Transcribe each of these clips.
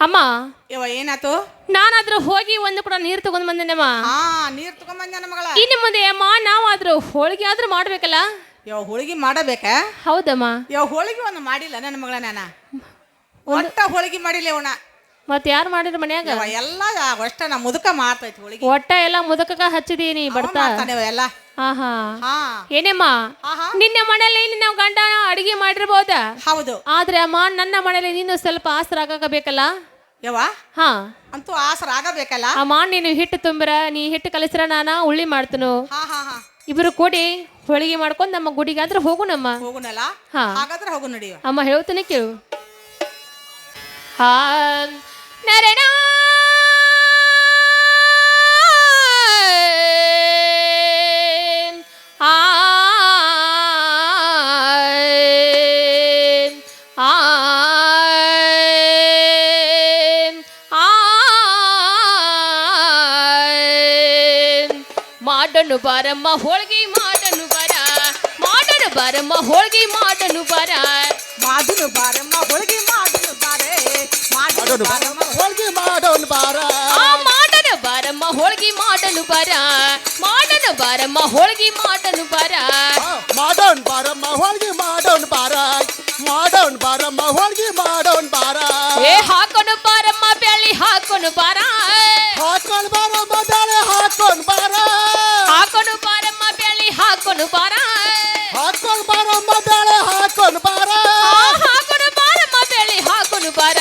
ಅಮ್ಮ. ಯವ್ವ ಏನಾತು ನಾನಾದ್ರೂ ಹೋಗಿ ಒಂದು ಕೂಡ ನೀರು ತಗೊಂಡ್ ಬಂದೇನಮ್ಮ. ಹಾ ನೀರ್ ತಗೊಂಡ್ ನನ್ನ ಮಗಳ. ಇನ್ನು ಮುಂದೆ ಅಮ್ಮ ನಾವಾದ್ರೂ ಹೋಳಿಗೆ ಆದ್ರೂ ಮಾಡ್ಬೇಕಲ್ಲ? ಯಾವ ಹೋಳಿಗೆ ಮಾಡಬೇಕಾ? ಹೌದಮ್ಮ. ಯಾವ ಹೋಳಿಗೆ ಒಂದು ಮಾಡಿಲ್ಲ ನನ್ನ ಮಗಳ ನಾನ? ಒಟ್ಟ ಹೋಳಿಗೆ ಮಾಡಿಲ್ಲ ಅವಣ ಮತ್ ಯಾರು ಮಾಡಿದ್ರು ಮನ್ಯಾಗ? ಎಲ್ಲ ಅಷ್ಟ ನಾ ಮುದುಕ ಮಾಡ್ತೈತಿ ಹೋಳಿಗೆ. ಒಟ್ಟ ಎಲ್ಲ ಮುದಕಕ್ಕ ಹಚ್ಚಿದೀನಿ ಬರ್ತಾ. ಎಲ್ಲ. ಹಾ ಹಾ. ಹಾ ಏನೇಮ್ಮ ನಿನ್ನೆ ಮನೇಲಿ ನಿನ್ನ ಗಂಡ ಅಡಿಗೆ ಮಾಡಿರ್ಬೋದ? ಹೌದು. ಆದ್ರೆ ಅಮ್ಮ ನನ್ನ ಮನೇಲಿ ನೀನು ಸ್ವಲ್ಪ ಆಸರ ಆಗಬೇಕಲ್ಲ? ಯವ್ವ? ಹಾ. ಅಂತೂ ಆಸರ ಆಗಬೇಕಲ್ಲ? ಅಮ್ಮ ನೀನು ಹಿಟ್ಟು ತುಂಬಿರ ನೀ ಹಿಟ್ಟು ಕಲಿಸ್ರ ನಾನ ಉಳ್ಳಿ ಮಾಡ್ತನು. ಇಬ್ರು ಕೂಡಿ ಹೋಳಿಗೆ ಮಾಡ್ಕೊಂಡು ನಮ್ಮ ಗುಡಿಗೆ ಹೋಗುಣಮ್ಮ ಹೋಗುಣಲ್ಲ ಹಾ. ಹಾಗಾದ್ರೆ ಹೋಗು ನಡಿಯೋ. ಅಮ್ಮ ಹೇಳ್ತೀನಿ ಕೇಳು. ಹಾ ನರಣ ಮಾಡನು ಬಾರಮ್ಮ ಹೋಳಿಗೆ ಮಾಡನು ಬರ. ಮಾಡನು ಬಾರಮ್ಮ ಹೋಳಿಗೆ ಮಾಡನು ಬರ. ಮಾದುನು ಬಾರಮ್ಮ ಹೋಳಿಗೆ ಮಾಡನು ಬಾರೆ. ಮಾಡನು ಬಾರಮ್ಮ ಹೋಳ್ಗೆ ಮಾಡೋನ್ ಬಾರ. ಆ ಮಾಡನು ಬಾರಮ್ಮ ಹೋಳಿಗೆ ಮಾಡನು ಬರ. ಮಾಡನು ಬಾರಮ್ಮ ಹೋಳಿಗೆ ಮಾಡನು ಬರ. ಮಾಡೋನ್ ಬಾರಮ್ಮ ಹೋಳ್ಗೆ ಮಾಡೋನ್ ಬಾರ. ಮಾಡೋನ್ ಬಾರಮ್ಮ ಹೋಳ್ಗೆ ಮಾಡೋನ್ ಬಾರ. ಏ ಹಾಕೊನು ಬಾರಮ್ಮ ಬೆಳಿ ಹಾಕೊನು ಬಾರ. ಹಾಕೊಂಡ್ ಬಾರಮ್ಮ ಬೇಳೆ ಹಾಕೊಂಡ್ ಬಾರ. ಬೆಳ್ಳಿ ಹಾಕೊನು ಬಾರ? ಹಾಕೊಂಡ್ ಬಾರಮ್ಮ ಬೇಳೆ ಹಾಕೊಂಡ್ ಬಾರ? ಆ ಹಾಕೊನು ಬಾರಮ್ಮ ಬೆಳ್ಳಿ ಹಾಕೊನು ಬಾರ?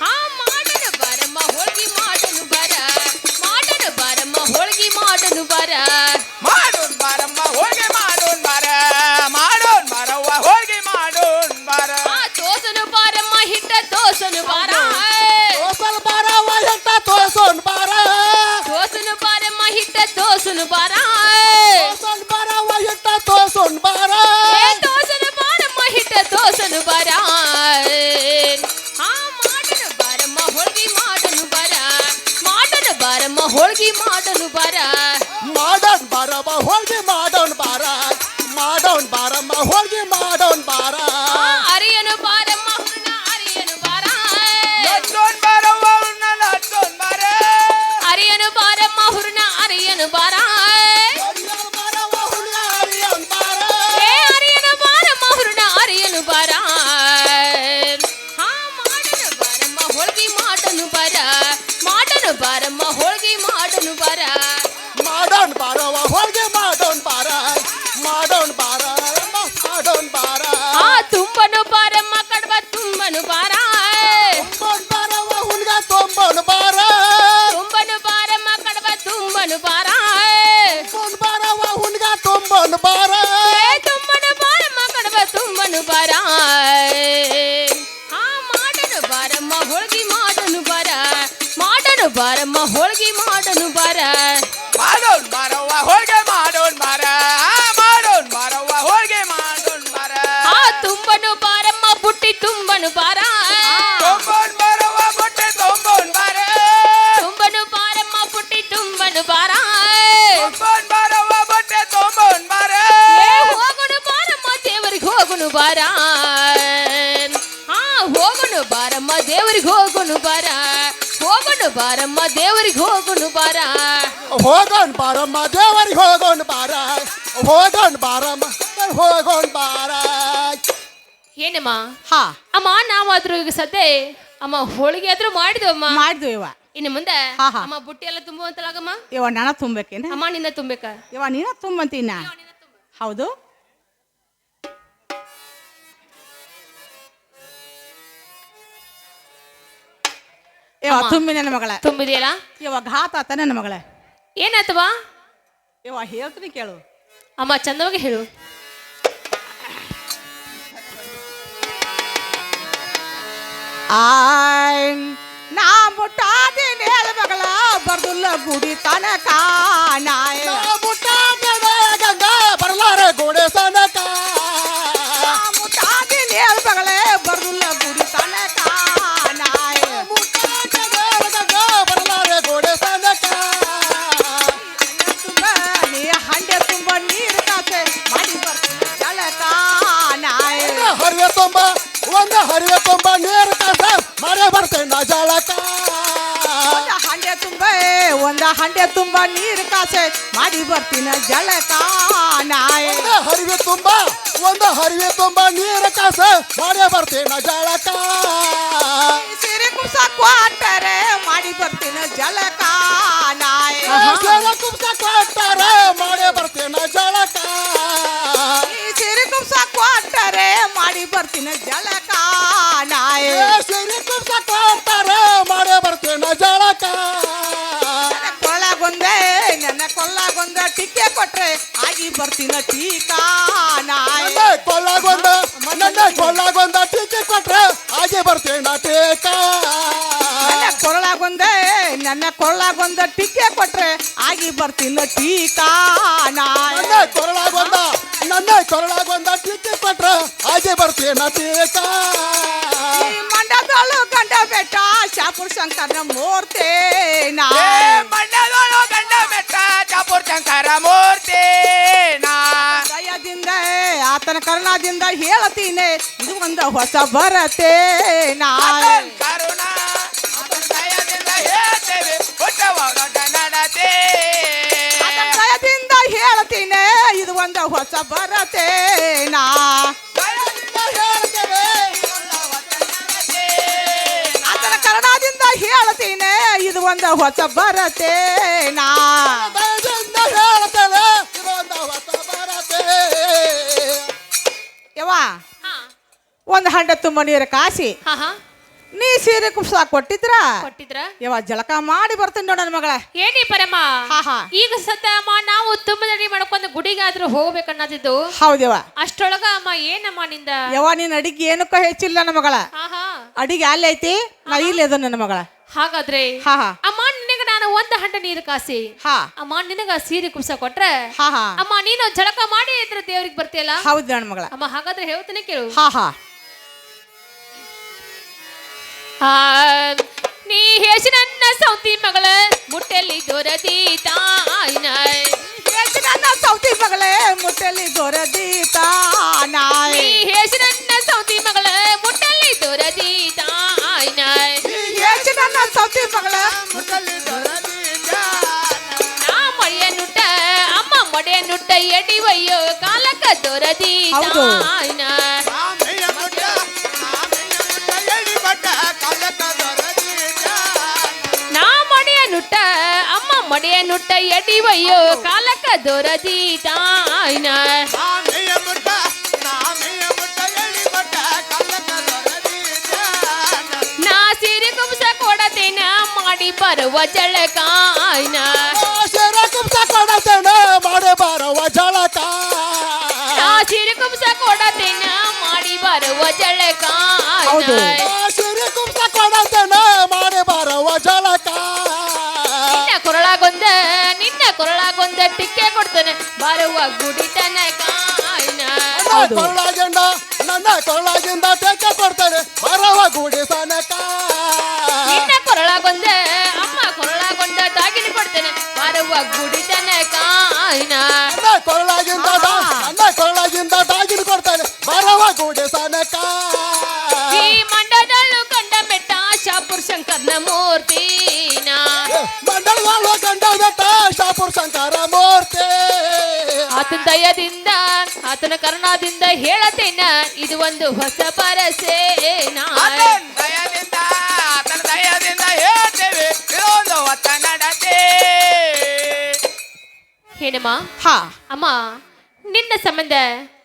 ಆ ಮಾಡನು ಬಾರಮ್ಮ ಹೋಳಿಗೆ ಮಾಡನು ಬರ? ಮಾಡನು ಬಾರಮ್ಮ ಹೋಳಿಗೆ ಮಾಡನು ಬರ? ದೇವರಿಗೆ ಹೋಗುನು ಬಾರ. ಹೋಗುನು ಬಾರಮ್ಮ ದೇವರಿಗೆ ಹೋಗುನು ಬಾರ. ಹೋಗೋನ್ ಬಾರಮ್ಮ ದೇವರಿಗೆ ಹೋಗೋನ್ ಬಾರ. ಹೋಗೋನ್ ಬಾರಮ್ಮ ಹೋಗೋನ್ ಬಾರ. ಏನಮ್ಮ? ಹಾ. ಅಮ್ಮ ನಾವಾದ್ರೂ ಈಗ ಸದ್ಯ ಅಮ್ಮ ಹೋಳಿಗೆ ಆದ್ರೂ ಮಾಡಿದ್ವಿ ಅಮ್ಮ ಮಾಡಿದ್ವಿ ಇವ. ಇನ್ನು ಮುಂದೆ ಹಾ, ಹಾ. ಅಮ್ಮ ಬುಟ್ಟಿ ಎಲ್ಲ ತುಂಬುವಂತಲಾಗಮ್ಮ ಇವ ನಾನು ತುಂಬಬೇಕೇನ? ಅಮ್ಮ ನಿನ್ನ ತುಂಬಬೇಕಾ? ಇವ ನೀನ ತುಂಬಂತೀನ? ಹೌದು. ಇವ ತುಂಬಿ ನನ್ನ ಮಗಳ. ತುಂಬಿದೆಯಲ್ಲ? ಇವ ಘಾತ ಆತ ನನ್ನ ಮಗಳ. ಏನಾಯ್ತವಾ ಇವ ಹೇಳ್ತೀನಿ ಕೇಳು. ಅಮ್ಮ ಚಂದವಾಗಿ ಹೇಳು. ಆಯ್ ನಾ ಮುಟ್ಟಾದಿನ ಹೇಳ ಮಗಳ ಬರ್ದುಲ್ಲ ಗುಡಿ ತನಕ ನಾಯ ಬುಟ್ಟ ಪಂಬ ಒಂದು ಹರಿವೆ ಪಂಬ ನೀರು ಕಸ ಮಳೆ ಬರ್ತೇನ ಜಳಕ ಒಂದ ಹಂಡೆ ತುಂಬ ಒಂದ ಹಂಡೆ ತುಂಬ ನೀರು ಕಾಸೆ ಮಾಡಿ ಬರ್ತೀನ ಜಳಕ ನಾಯ ಒಂದು ಹರಿವೆ ತುಂಬ ಒಂದು ಹರಿವೆ ತುಂಬ ನೀರು ಕಸ ಮಳೆ ಬರ್ತೇನ ಜಳಕ ಸಿರಿ ಕುಸ ಕ್ವಾಟರೆ ಮಾಡಿ ಬರ್ತೀನ ಜಳಕ ನಾಯ ಸಿರಿ ಕುಸ ಕ್ವಾಟರೆ ಮಾಡಿ ಬರ್ತೀನ ಜಳಕ ಸಿರಿ ಕುಸ ಕೊಟ್ಟರೆ ಮಾಡಿ ಬರ್ತೀನಿ ಜಳಕ ನಾಯ ಸೇರಿ ಕುಬ್ಸ ಕೊಟ್ಟರೆ ಮಾಡಿ ಬರ್ತೀನಿ ಜಳಕ. ನನ್ನ ಕೊಳ್ಳಗೊಂದೆ ನನ್ನ ಕೊಳ್ಳಗೊಂದ ಟಿಕ್ಕೆ ಕೊಟ್ರೆ ಆಗಿ ಬರ್ತೀನ ಟೀಕಾ ನಾಯ ಕೊಳ್ಳಗೊಂದ ನನ್ನ ಕೊಳ್ಳಗೊಂದ ಟೀಕೆ ಕೊಟ್ರೆ ಆಗಿ ಬರ್ತೇನ ಟೀಕಾ. ಕೊರಳಾಗೊಂದೆ ನನ್ನ ಕೊರಳಾಗೊಂದ ಟಿಕೆ ಕೊಟ್ರೆ ಆಗಿ ಬರ್ತಿಲ್ಲ ಟೀಕಾ ನಾಯ ಕೊರಳಗೊಂದ ನನ್ನ ಕೊರಳಗೊಂದ ಟೀಕೆ ಕೊಟ್ರೆ ಹಾಗೆ ಬರ್ತೇನ ಟೇಕ ಈ ಮಂಡದಳು ಗಂಡ ಬೆಟ್ಟ ಶಾಪುರ್ ಶಂಕರನ ಮೂರ್ತಿ ಏ ನಾಯ್ ಮಂಡ್ಯದೊಳು ಗಂಡ ಬೆಟ್ಟ ಶಾಪುರ್ ಶಂಕರ ಮೂರ್ತಿ ನಾ. ದಯದಿಂದ ಆತನ ಕರುಣಾದಿಂದ ಹೇಳತೀನಿ ಇದು ಒಂದು ಹೊಸ ಬರತೆ ನಾಯ್ ಆತನ್ ಕರುಣ. ಒಂದು ಹೊಸ ಬರತೇನಾ? ಅದರ ಕನ್ನಡದಿಂದ ಹೇಳ್ತೀನಿ ಇದು ಒಂದು ಹೊಸ ಬರತೇನಾ? ಯವ್ವ ಒಂದು ಹಂಡೆ ತುಂಬ ನೀರು ಕಾಸಿ ಸೀರೆ ಕುಪ್ಸ ಕೊಟ್ಟಿದ್ರ? ಕೊಟ್ಟಿದ್ರ. ಯವ್ವ ಜಳಕ ಮಾಡಿ ಬರ್ತೀನಿ ನೋಡ ನನ್ನ ಮಗಳ. ಏನಿ ಪರಮ? ಹಾ, ಹಾ. ಈಗ ಸತ ಅಮ್ಮ ನಾವು ತುಂಬ ರೆಡಿ ಮಾಡ್ಕೊಂಡು ಗುಡಿಗಾದ್ರೂ ಹೋಗ್ಬೇಕನ್ನೋದಿದ್ದು ಹೌದವ್ವ ಅಷ್ಟೊಳಗ ಅಮ್ಮ ಏನಮ್ಮ ನಿಂದ? ಯವ್ವ ನೀನ್ ಅಡಿಗೆ ಏನಕ್ಕ ಹೆಚ್ಚಿಲ್ಲ ನನ್ನ ಮಗಳ. ಹಾ ಹಾ. ಅಡಿಗೆ ಅಲ್ಲಿ ಐತಿ ನಾ ಇಲ್ಲಿ ಅದ ನನ್ನ ಮಗಳ. ಹಾಗಾದ್ರೆ ಹಾ ಹಾ. ಅಮ್ಮ ನಿನಗ ನಾನು ಒಂದ್ ಹಂಡ ನೀರು ಕಾಸಿ. ಹಾ. ಅಮ್ಮ ನಿನಗ ಸೀರೆ ಕುಪ್ಸ ಕೊಟ್ರೆ? ಹಾ ಹಾ. ಅಮ್ಮ ನೀನು ಜಳಕ ಮಾಡಿ ಇದ್ರ ದೇವ್ರಿಗೆ ಬರ್ತೀಯಲ್ಲ? ಹೌದು ನನ್ನ ಮಗಳ. ಅಮ್ಮ ಹಾಗಾದ್ರೆ ಹೇಳ್ತೇನೆ ಕೇಳು. ಹಾ ಹಾ. ನೀ ಹೇಸಿ ನನ್ನ ಸೌತಿ ಮಗಳ ಮುಟ್ಟೆಲ್ಲಿ ದೊರದಿ ನನ್ನ ಸೌತಿ ಮಗಳೇ ಮುಟ್ಟಲಿ ದೊರದೀತ ನೀ ನಾಯ್ ಹೇಸಿ ನನ್ನ ಸೌತಿ ಮಗಳ ಮುಟ್ಟೆಲ್ಲಿ ದೊರದಿ ತಾಯ್ನ ಎಷ್ಟು ನನ್ನ ಸೌತಿ ಮಗಳ ನಾ ಮಳೆಯ ನುಟ್ಟ ಅಮ್ಮ ಮಡೆಯ ನುಟ್ಟ ಎಡಿವಯ್ಯೋ ಕಾಲಕ್ಕ ದೊರದಿ ಹೌದು. ಮಡೆಯ ನುಟ್ಟ ಅಮ್ಮ ಮಡೆಯ ನುಟ್ಟ ಎಡಿವಯ್ಯೋ ಕಾಲಕ್ಕ ದೊರದಿ ತಾಯ್ನ ನಾ ಸೀರೆ ಕುಬ್ಸ ಕೊಡತೇನ ಮಾಡಿ ಬರುವ ಜಳಕಾಯ್ನ ಸೇರ ಕುಬ್ಸ ಕೊಡತೇನೆ ಮಾಡೇ ಬರುವ ಜಳಕ ನಾ ಸೀರೆ ಕುಬ್ಸ ಕೊಡತೇನ ಮಾಡಿ ಬರುವ ಜಳಕಾಯ್ನ ಕೊರಳಾಗೊಂದ ನಿನ್ನ ಕೊರಳಗೊಂದ ಟಿಕ್ಕೆ ಕೊಡ್ತಾನೆ. ಬರುವ ಗುಡಿ ಹೌದು. ಕೊಳ್ಳಾಗಿಂದ ನನ್ನ ಕೊಳ್ಳಾಗಿಂದ ಟೆಕ್ಕ ಕೊಡ್ತೇನೆ. ಬರುವ ಗುಡಿ ಸನಕ ನಿನ್ನ ಕೊರಳಗೊಂದ ಅಮ್ಮ ಕೊರಳಗೊಂದ ದಾಗಿನ ಕೊಡ್ತಾನೆ. ಬರುವ ಗುಡಿ ತನಕಾಯ್ನ ನನ್ನ ಕೊಳ್ಳಾಗಿಂದ ದಾ- ನನ್ನ ಕೊರಳಗಿಂದ ದಾಗಿನ ಕೊಡ್ತೇನೆ. ಬರುವ ಗುಡಿ ಸನಕ ಈ ಮಂಡದಳ್ಳು ಕಂಡ ಬೆಟ್ಟ ಶಾಪುರ್ ಶಂಕರ್ನ ಮೂರ್ತಿನ. ಮಂಡಲವಾಳ ಆತನ ದಯದಿಂದ ಆತನ ಕರುಣಾದಿಂದ ಹೇಳತೇನ ಇದು ಒಂದು ಹೊಸ ಪರಸೆ ದಯದಿಂದ ಆತನ ದಯದಿಂದ ಹೇಳ್ತೇವೆ ಇದೊಂದು ಹೊತ್ತ ನಡತೆ. ಹೇಳಮ್ಮ. ಹಾ. ಅಮ್ಮ ನಿನ್ನ ಸಂಬಂಧ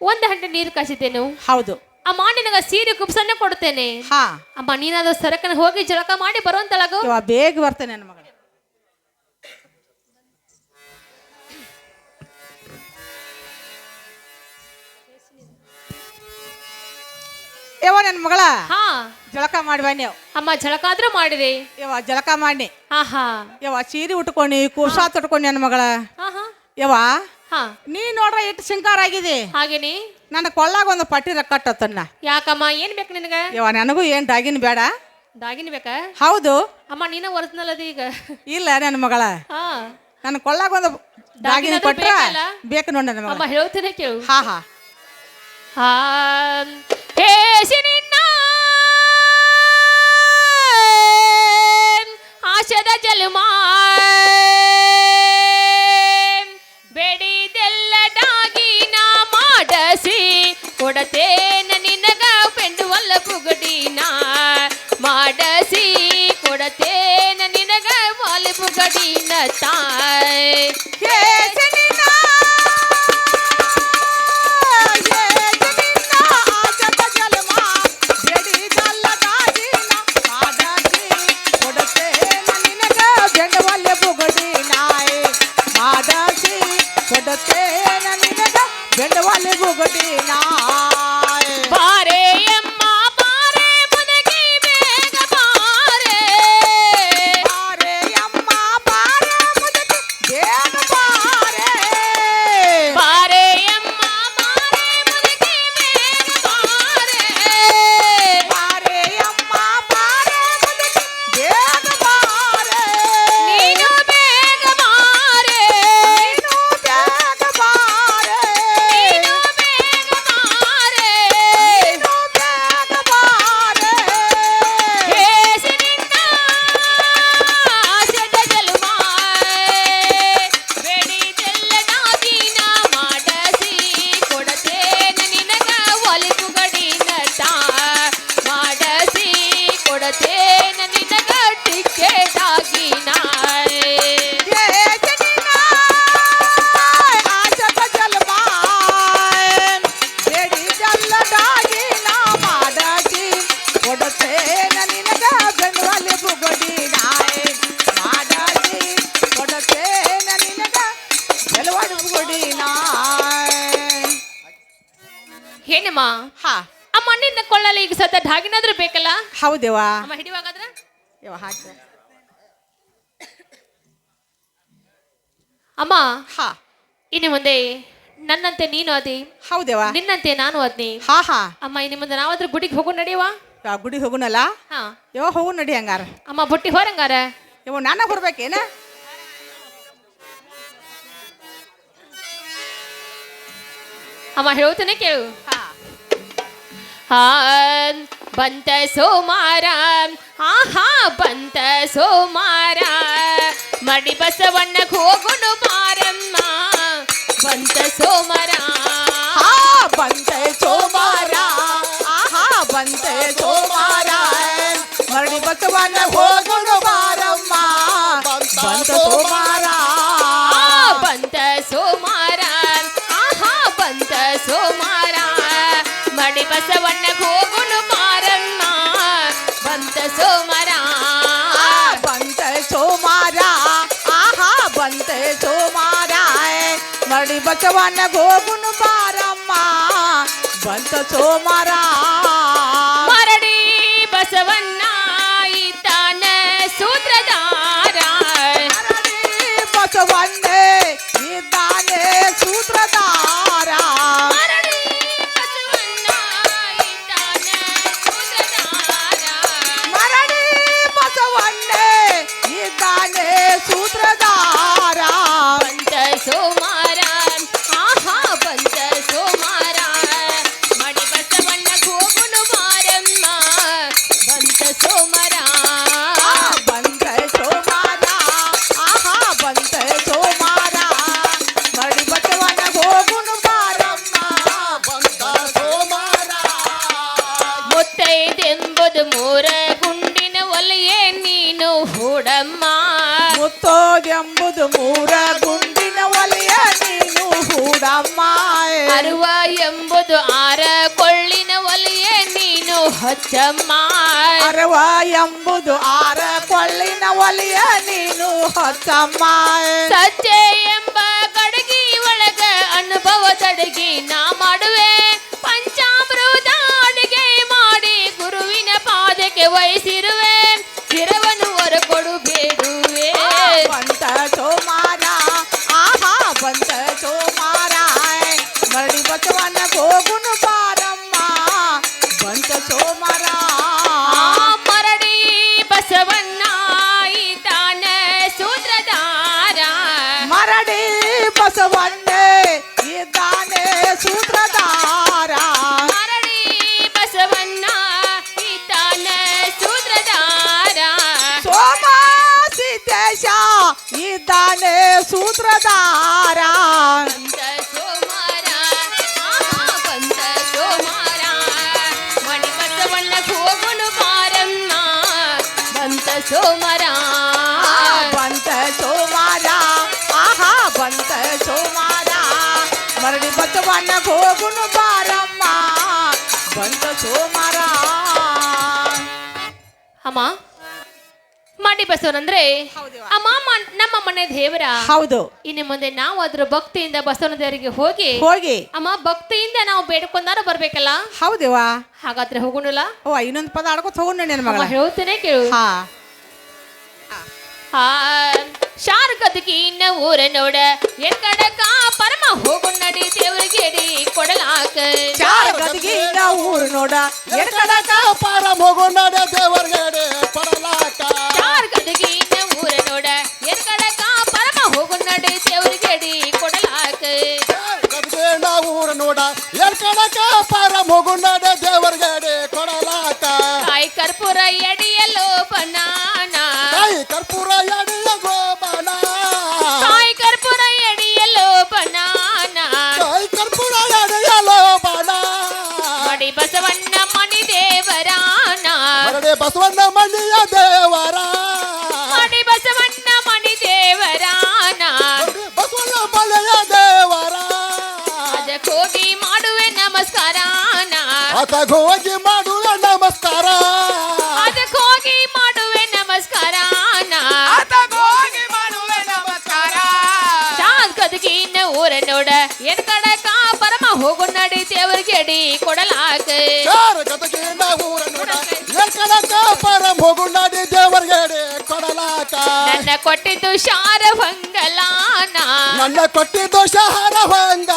ಒಂದು ಹಂಡೆ ನೀರು ಕಾಸಿದ್ದೇನು? ಹೌದು. ಅಮ್ಮ ನಿನಗ ಸೀರೆ ಕುಬ್ಸನ್ನ ಕೊಡ್ತೇನೆ. ಹಾ. ಅಮ್ಮ ನೀನಾದ ಸರಕನ ಹೋಗಿ ಜಳಕ ಮಾಡಿ ಬರುವಂತಳಗು? ಬೇಗ ಬರ್ತೇನೆ ನನ್ನ ಮಗಳ ಯವ್ವ ನನ್ನ ಮಗಳ? ಹಾ. ಜಳಕ ಮಾಡಿ ಬನ್ನಿ ಯವ್ವ. ಅಮ್ಮ ಜಳಕ ಆದ್ರೂ ಮಾಡಿರಿ ಯವ್ವ ಜಳಕ ಮಾಡಿ ಹಾ ಹಾ ಯವ್ವ ಸೀರೆ ಉಟ್ಕೊಂಡು ಕೂಸ ತೊಟ್ಕೊಂಡು ನನ್ನ ಮಗಳ. ಹಾ ಹಾ ಯವ್ವ ಹಾ. ನೀ ನೋಡ್ರ ಎಷ್ಟು ಸಿಂಗಾರ ಆಗಿದೆ. ಹಾಗೇನಿ? ನನ್ನ ಕೊಳ್ಳಾಗ ಒಂದು ಪಟ್ಟಿ ರಕ್ಕಟ್ಟತ್ತನ್ನ ಯಾಕಮ್ಮ ಏನ್ ಬೇಕು ನಿನಗ? ಯವ್ವ ನನಗೂ ಏನು ಡಾಗಿನ್ ಬೇಡ. ದಾಗಿನ ಬೇಕಾ? ಹೌದು. ಅಮ್ಮ ನೀನ ಒರಿಜಿನಲ್ ಅದ ಈಗ. ಇಲ್ಲ ನನ್ನ ಮಗಳ. ಹಾ. ನನ್ನ ಕೊಳ್ಳಾಗ ಒಂದು ದಾಗಿನ ಕೊಟ್ಟರೆ ಅದು ಕೊಟ್ರ ಬೇಕಲ್ಲ? ಬೇಕು ನೋಡಿ ನನ್ನ ಅಮ್ಮ ಮಗಳ ಹೇಳ್ತೇನೆ ಕೇಳು. ಹಾ. ಹಾ. பேசி நின்னான் ஆசத ஜலுமா ಬೆಡಿದೆಲ್ಲಡಾಗಿ ನಾ ಮಾಡಸಿ ಕೊಡತೇನ ನಿನಗ ಪೆಂಡುವಲ್ಲ ಪುಗಡಿನ ಮಾಡಸಿ ಕೊಡತೇನ ನಿನಗ ವಾಲೆ ಪುಗಡಿನ ತಾಯ್ ಹೌದೇವಾ ಅಮ್ಮ ಹಿಡಿವಾಗಾದ್ರ ಯವ್ವ ಹಾಕಿ ಅಮ್ಮ ಹಾ. ಇನ್ನು ಮುಂದೆ ನನ್ನಂತೆ ನೀನು ಅದಿ ಹೌದೇವಾ ನಿನ್ನಂತೆ ನಾನು ಅದ್ನಿ ಹಾ ಹಾ. ಅಮ್ಮ ಇನ್ನು ಮುಂದೆ ನಾವಾದ್ರೂ ಗುಡಿಗೆ ಹೋಗು ನಡೆಯುವ? ಯವ್ವ ಗುಡಿ ಹೋಗುನಲ್ಲ? ಹಾ. ಯವ್ವ ಹೋಗು ನಡಿ ಹಂಗಾರ. ಅಮ್ಮ ಬುಟ್ಟಿ ಹೊರಂಗಾರ? ಯವ್ವ ನಾನ ಹೊರಬೇಕೇನ? ಅಮ್ಮ ಹೇಳ್ತೇನೆ ಕೇಳು. ಹಾ. ಹಾ ಬಂತ ಸೋಮಾರ. ಆಹಾ ಬಂತ ಸೋಮಾರ. ಮಡಿ ಬಸವಣ್ಣಗೆ ಹೋಗುನು ಬಾರಮ್ಮ ಬಂತ ಸೋಮಾರ. ಹಾ ಬಂತೆ ಸೋಮಾರ. ಆಹಾ ಬಂತೆ ಸೋಮಾರ. ಮರಳಿ ಬಸವನ ಹೋಗುನು ಬಾರಮ್ಮ ಬಂತ ಸೋಮಾರ. ಆ, ಬಂತ ಸೋಮಾರ. ಆಹಾ ಬಂತ ಸೋಮಾರ. ಮಡಿ ಬಸವಣ್ಣ ಹೋಗುನು ಬಾರಮ್ಮ ಬಂತ ಸೋಮರ. ಬಂತ ಸೋಮಾರ. ಆಹಾ ಬಂತೆ ಸೋಮಾರ. ಮಡಿ ಬಸವಣ್ಣ ಹೋಗುನು ಬಾರಮ್ಮ ಬಂತ ಸೋಮಾರ. ಮರಡಿ ಬಸವಣ್ಣ ಹಚ್ಚಮ್ಮ ಅರವ ಎಂಬುದು ಆರ ಕೊಳ್ಳಿನ ಒಲಿಯ ನೀನು ಹಚ್ಚಮ್ಮ ಸಜ್ಜೆ ಎಂಬ ಕಡಗಿ ಒಳಗ ಅನುಭವ ತಡಗಿ ಮಾಡುವೆ ಸೋಮರ. ಬಂತ ಸೋಮಾರ. ಆಹಾ ಬಂತ ಸೋಮಾರ. ಮರಳಿ ಬಸವಣ್ಣ ಹೋಗುನು ಬಾರಮ್ಮ. ಬಂತ ಸೋಮಾರ. ಅಮ್ಮ ಮಾಡಿ ಬಸವನಂದ್ರೆ. ಅಮ್ಮ ನಮ್ಮ ಮನೆ ದೇವರ. ಹೌದು. ಇನ್ನು ಮುಂದೆ ನಾವು ಅದ್ರ ಭಕ್ತಿಯಿಂದ ಬಸವನ ದೇವರಿಗೆ ಹೋಗಿ ಹೋಗಿ. ಅಮ್ಮ ಭಕ್ತಿಯಿಂದ ನಾವು ಬೇಡ್ಕೊಂಡಾರ ಬರ್ಬೇಕಲ್ಲ? ಹೌದೇವಾ ಹಾಗಾದ್ರೆ ಹೋಗೋಣಲ್ಲ? ಓ ಇನ್ನೊಂದು ಪದ ಆಡ್ಕೊತ ಹೋಗೋಣ ಮಗಳ. ಹೇಳ್ತೇನೆ ಕೇಳು. ಹಾ. ಆ ಶಾರ್ಗದಗಿ ಇನ್ನ ಊರ ನೋಡ. ಎಕ್ಕಡಕ ಪರಮ ಹೋಗು ನಡಿ, ದೇವರಿಗೆ ಎಡಿ ಕೊಡಲಾಕ. ಇನ್ನ ಊರು ನೋಡ. ಎಡ್ಕಡಕ ಪರಮ ಹೋಗು ನಡೆ ದೇವರ್ಗಡೆ ಎಲ್ ಕಡಕ ಪಾರ ಮಗು ನಡೆ ದೇವರ್ಗಡೆ ಕೊಡಲಾಕ ಕಾಯಿ ಕರ್ಪೂರ ಎಡಿಯಲ್ಲೋ ಬನಾನ ಕೈ ಕರ್ಪೂರ ಎಡೆಯ ಗೋಬನ ಕಾಯಿ ಕರ್ಪೂರ ಎಡಿಯಲ್ಲೋ ಬನಾನ ಕೈ ಕರ್ಪೂರ ಎಡೆಯಲೋ ಬಣ ಮಡಿ ಬಸವಣ್ಣ ಮಣಿ ದೇವರಾನ ಮರಡೆ ಬಸವಣ್ಣ ಮಣ್ಣಿಯ ಆತಗ ಹೋಗಿ ಮಾಡುವ ನಮಸ್ಕಾರ. ಅದಕ್ಕೆ ಹೋಗಿ ಮಾಡುವೆ ನಮಸ್ಕಾರನ ಆತಗ ಹೋಗಿ ಮಾಡುವೆ ನಮಸ್ಕಾರ. ಶಾಂತದಗಿನ ಊರ ನೋಡ ಎನ್ ಕಡಕ ಪರಮ ಹೋಗು ನಡಿ ದೇವರಿಗೆ ಅಡಿ ಕೊಡಲಾಕ ಚಾರ ಗದಗೆ ನಾವು ಊರ ನೋಡ ಎಲ್ ಕಡಕ ಪಾರ ಮಗು ನಡೆ ದೇವರ್ಗಡೆ ಕೊಡಲಾಕ. ನನ್ನ ಕೊಟ್ಟಿದ್ದು ಶಾರ ಹೊಂಗಲಾನ ನನ್ನ ಕೊಟ್ಟಿದ್ದು ಶಹರ ಹೊಂಗಲಾನ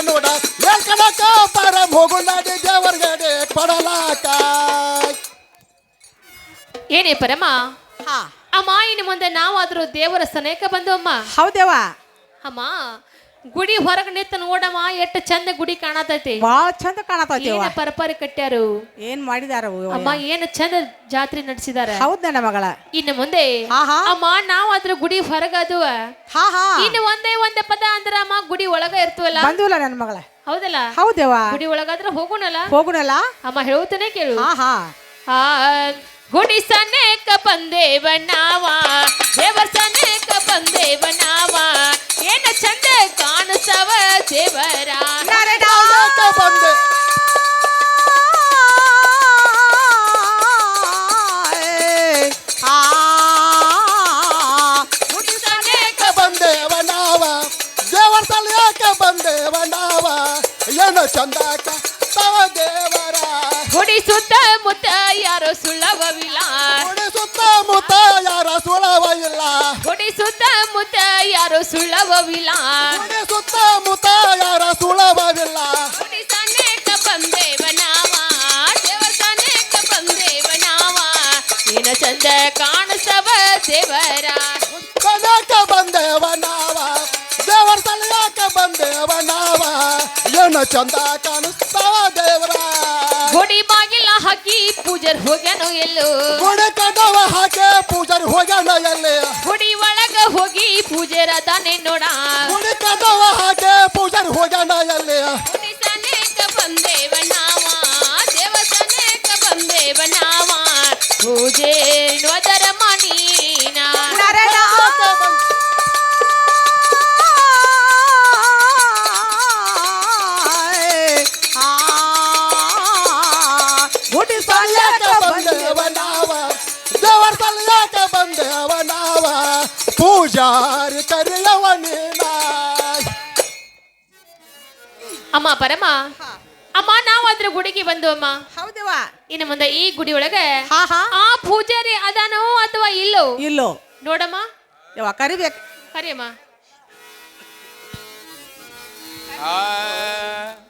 ನೋಡ. ಕಡಕ ಪರ ಹೋಗು ನಡಿ ದೇವರ್ಗಡೆ ಕೊಡಲಾಕ. ಏನೇ ಪರಮ ಹಾ. ಅಮ್ಮ ಇನ್ನು ಮುಂದೆ ನಾವಾದ್ರೂ ದೇವರ ಸನೇಕ ಬಂದು ಅಮ್ಮ ಹೌದೇವಾ. ಅಮ್ಮ ಗುಡಿ ಹೊರಗೆ ನಿಂತ ನೋಡಮ್ಮ ಎಷ್ಟು ಚಂದ ಗುಡಿ ಕಾಣತೈತಿ. ಬಾಳ ಚಂದ ಕಾಣತೈತಿ ಏನ ಪರಪರಿ ಕಟ್ಟ್ಯಾರು? ಏನ್ ಮಾಡಿದಾರ ಅಮ್ಮ ಏನ್ ಚಂದ ಜಾತ್ರೆ ನಡೆಸಿದಾರ? ಹೌದ್ ನನ್ನ ಮಗಳ. ಇನ್ನು ಮುಂದೆ ಅಮ್ಮ ಅಮ್ಮ ನಾವಾದ್ರೂ ಗುಡಿ ಹೊರಗದು ಹಾ ಹಾ. ಇನ್ನು ಒಂದೇ ಒಂದೇ ಪದ ಅಂದ್ರ ಅಮ್ಮ ಗುಡಿ ಒಳಗ ಇರ್ತವಲ್ಲ? ಬಂದಿವಲ್ಲ ನನ್ನ ಮಗಳ? ಹೌದಲ್ಲ? ಹೌದೇವ ಗುಡಿ ಒಳಗಾದ್ರ ಹೋಗೋಣಲ್ಲ ಹೋಗೋಣಲ್ಲ ಅಮ್ಮ ಹೇಳ್ತಾನೆ ಕೇಳು. ಹಾ ಹಾ. ಗುಡಿ ಸನೇಕ ಬಂದೇವ ನಾವ ದೇವ ಸನೇಕ ಬಂದೇವ ಗುಡಿ ಸುತ್ತ ಮುತ್ತ ಯಾರೋ ಸುಳ್ಳವವಿಲ್ಲ. ಗುಡಿ ಸುತ್ತಮುತ್ತ ಯಾರ ಸುಳವವಿಲ್ಲ ಗುಡಿ ಸನೇಕ ಬಂದೇವ ನಾವ. ದೇವರ ಸನೇಕ ಬಂದೇವ ನಾವ. ಏನ ಚಂದ ಕಾಣಿಸವ ದೇವರ. ಕನಕ ಬಂದೇವ ನಾವ. ದೇವರ ಸಲಯಾಕ ಬಂದೇವ ನಾವ. ಏನು ಚಂದ ಕಾಣಿಸ್ತಾವ ದೇವರ ಗುಡಿ ಬಾಗಿಲ ಹಾಕಿ ಪೂಜರ್ ಹೋಗ್ಯಾನೋ ಎಲ್ಲೋ? ಗುಡಿ ಕದವ ಹಾಕಿ ಪೂಜಾರಿ ಹೋಗ್ಯಾನ ಎಲ್ಲಿ? ಗುಡಿ ಒಳಗ ಹೋಗಿ ಪೂಜೆರ ತಾನೆ ನೋಡ. ಗುಡಿ ಕದವ ಹಾಕಿ ಪೂಜಾರಿ ಹೋಗ್ಯಾನ ಎಲ್ಲಿ? ಗುಡಿ ಸನೇಕ ಬಂದೇವ ನಾವ ದೇವಸನೇಕ ಬಂದೇವ ನಾವ. ಪೂಜೆ ನೋದರ ಮನೀನ ಯಾರ ಅಮ್ಮ ಪರಮ. ಅಮ್ಮ ನಾವು ಅದ್ರ ಗುಡಿಗೆ ಬಂದು ಅಮ್ಮ. ಹೌದವ ಇನ್ನು ಮುಂದೆ ಈ ಗುಡಿ ಒಳಗೆ ಆ ಪೂಜಾರಿ ಅದಾನೋ ಅಥವಾ ಇಲ್ಲೋ? ಇಲ್ಲೋ. ನೋಡಮ್ಮ. ಯವ್ವ ಕರಿಬೇಕು. ಕರಿಯಮ್ಮ. ಆ.